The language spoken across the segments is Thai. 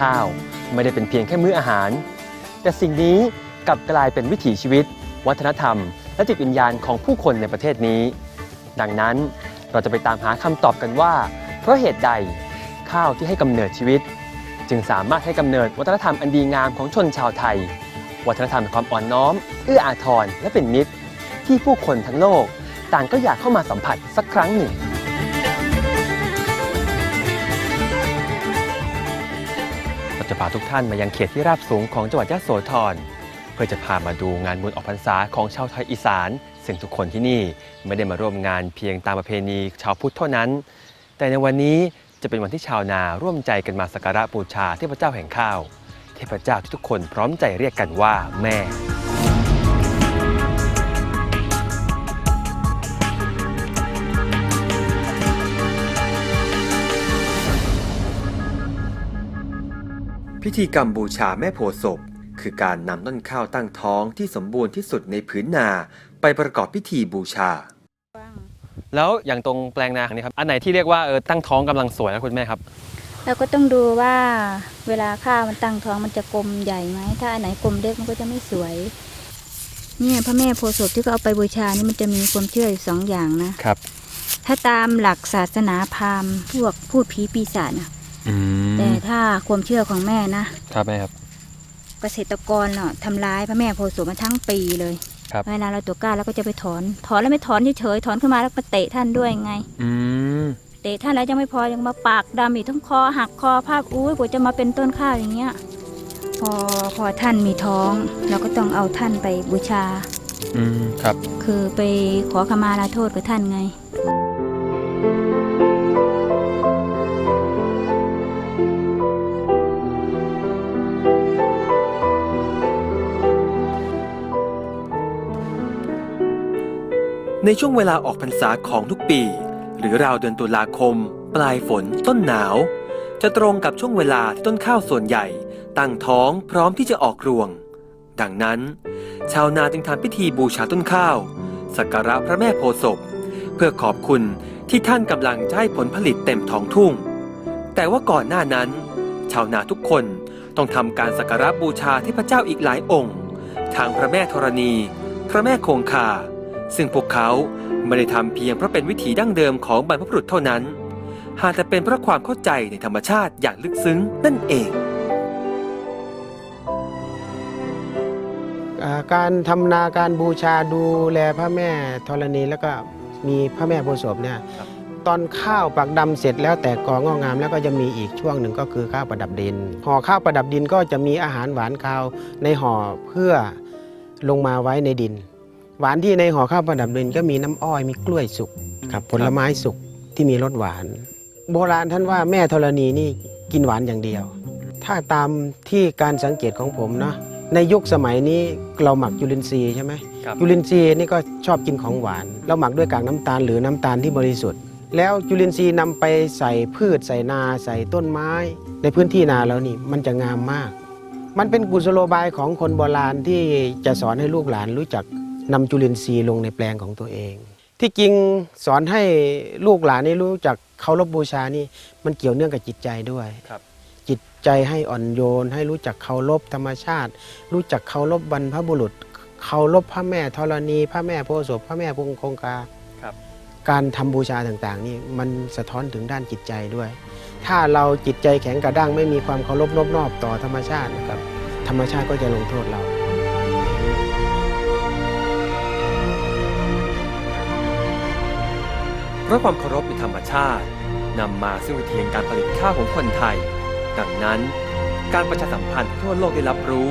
ข้าว ไม่ได้เป็นเพียงแค่มื้ออาหาร แต่สิ่งนี้กลับกลายเป็นวิถีชีวิต วัฒนธรรม และจิตวิญญาณของผู้คนในประเทศนี้ ดังนั้นเราจะไปตามหาคำตอบกันว่า เพราะเหตุใดข้าวที่ให้กำเนิดชีวิต จึงสามารถให้กำเนิดวัฒนธรรมอันดีงามของชนชาวไทย วัฒนธรรมความอ่อนน้อม เอื้ออาทรและเป็นมิตร ที่ผู้คนทั้งโลก ต่างก็อยากเข้ามาสัมผัสสักครั้งหนึ่ง จะพาทุกท่านมายังเขตที่ราบสูงของจังหวัดยะโสธรเพื่อจะพามาดูงานบุญออกพรรษาของชาวไทยอีสาน ซึ่งทุกคนที่นี่ไม่ได้มาร่วมงานเพียงตามประเพณีชาวพุทธเท่านั้น แต่ในวันนี้จะเป็นวันที่ชาวนาร่วมใจกันมาสักการะบูชาเทพเจ้าแห่งข้าว เทพเจ้าที่ทุกคนพร้อมใจเรียกกันว่าแม่ พิธีกรรมบูชาแม่โพธิ์ศพ คือการนำต้นข้าวตั้งท้องที่สมบูรณ์ที่สุดในผืนนา ไปประกอบพิธีบูชา แล้วอย่างตรงแปลงนานี้ครับ อันไหนที่เรียกว่าเออตั้งท้องกำลังสวยนะคุณแม่ครับ เราก็ต้องดูว่าเวลาข้าวมันตั้งท้องมันจะกลมใหญ่ไหม ถ้าอันไหนกลมเล็กมันก็จะไม่สวย เนี่ยพระแม่โพธิ์ศพที่เขาเอาไปบูชานี่มันจะมีความเชื่ออยู่สองอย่างนะ ครับ ถ้าตามหลักศาสนาพราหมณ์พวกพูดผีปีศาจนะอืแต่ ถ้าความเชื่อของแม่นะครับแม่ครับ เกษตรกรเนาะทำร้ายพระแม่โพธิ์ศพมาทั้งปีเลยครับเวลาเราตัวกล้าเราก็จะไปถอน ถอนแล้วไม่ถอนเฉยๆถอนขึ้นมาแล้วก็เตะท่านด้วยไง อืมเตะท่านแล้วยังไม่พอยังมาปากดำอีกทั้งคอหักคอภาคอุ้ยกว่าจะมาเป็นต้นข้าวอย่างเงี้ย พอพอท่านมีท้อง เราก็ต้องเอาท่านไปบูชา อืมครับ คือไปขอขมาลาโทษกับท่านไง ในช่วงเวลาออกพรรษาของทุกปี หรือราวเดือนตุลาคม ปลายฝน ต้นหนาว จะตรงกับช่วงเวลาที่ต้นข้าวส่วนใหญ่ ตั้งท้องพร้อมที่จะออกรวง ดังนั้น ชาวนาจึงทำพิธีบูชาต้นข้าวสักการะพระแม่โพศพเพื่อขอบคุณที่ท่านกำลังจะให้ผลผลิตเต็มท้องทุ่ง แต่ว่าก่อนหน้านั้น ชาวนาทุกคนต้องทำการสักการะบูชาเทพเจ้าอีกหลายองค์ ทางพระแม่ธรณี พระแม่คงคา ซึ่งพวกเขาไม่ได้ทำเพียงเพราะเป็นวิถีดั้งเดิมของบรรพบุรุษเท่านั้น หากแต่เป็นเพราะความเข้าใจในธรรมชาติอย่างลึกซึ้งนั่นเองอ่าการทำนาการบูชาดูแลพระแม่ธรณีแล้วก็มีพระแม่โพธิ์ศพเนี่ยครับตอนข้าวปักดำเสร็จแล้วแต่กองอกงามแล้วก็จะมีอีกช่วงหนึ่งก็คือข้าวประดับดินห่อข้าวประดับดินก็จะมีอาหารหวานคาวในห่อเพื่อลงมาไว้ในดิน หวานที่ในห่อข้าวประดับดินก็มีน้ำอ้อยมีกล้วยสุกครับผลไม้สุกที่มีรสหวาน โบราณท่านว่าแม่ธรณีนี่กินหวานอย่างเดียว ถ้าตามที่การสังเกตของผมเนาะในยุคสมัยนี้เราหมักจุลินทรีย์ใช่ไหมครับจุลินทรีย์นี่ก็ชอบกินของหวาน เราหมักด้วยกากน้ำตาลหรือน้ำตาลที่บริสุทธิ์ แล้วจุลินทรีย์นำไปใส่พืชใส่นาใส่ต้นไม้ ในพื้นที่นาแล้วนี่มันจะงามมาก มันเป็นกุศโลบายของคนโบราณที่จะสอนให้ลูกหลานรู้จัก นำจุลินทรีย์ลงในแปลงของตัวเอง ที่จริงสอนให้ลูกหลานนี่รู้จักเคารพบูชานี่มันเกี่ยวเนื่องกับจิตใจด้วยครับ จิตใจให้อ่อนโยน ให้รู้จักเคารพธรรมชาติ รู้จักเคารพบรรพบุรุษเคารพพระแม่ธรณี พระแม่โพธิ์ศพพระแม่พงคงคาครับการทำบูชาต่างๆ นี่มันสะท้อนถึงด้านจิตใจด้วย ถ้าเราจิตใจแข็งกระด้างไม่มีความเคารพนอบนอบต่อธรรมชาตินะครับ ธรรมชาติก็จะลงโทษเรา เพราะความเคารพในธรรมชาตินำมาซึ่งวิธีการผลิตข้าวของคนไทย ดังนั้น การประชาสัมพันธ์ทั่วโลกได้รับรู้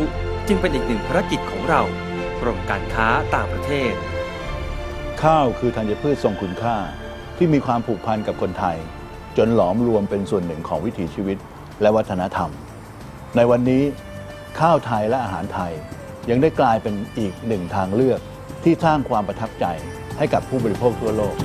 จึงเป็นอีกหนึ่งภารกิจของเรากรมการค้าต่างประเทศ ข้าวคือธัญพืชทรงคุณค่าที่มีความผูกพันกับคนไทย จนหลอมรวมเป็นส่วนหนึ่งของวิถีชีวิตและวัฒนธรรม ในวันนี้ ข้าวไทยและอาหารไทยยังได้กลายเป็นอีกหนึ่งทางเลือกที่สร้างความประทับใจ ให้กับผู้บริโภคทั่วโลก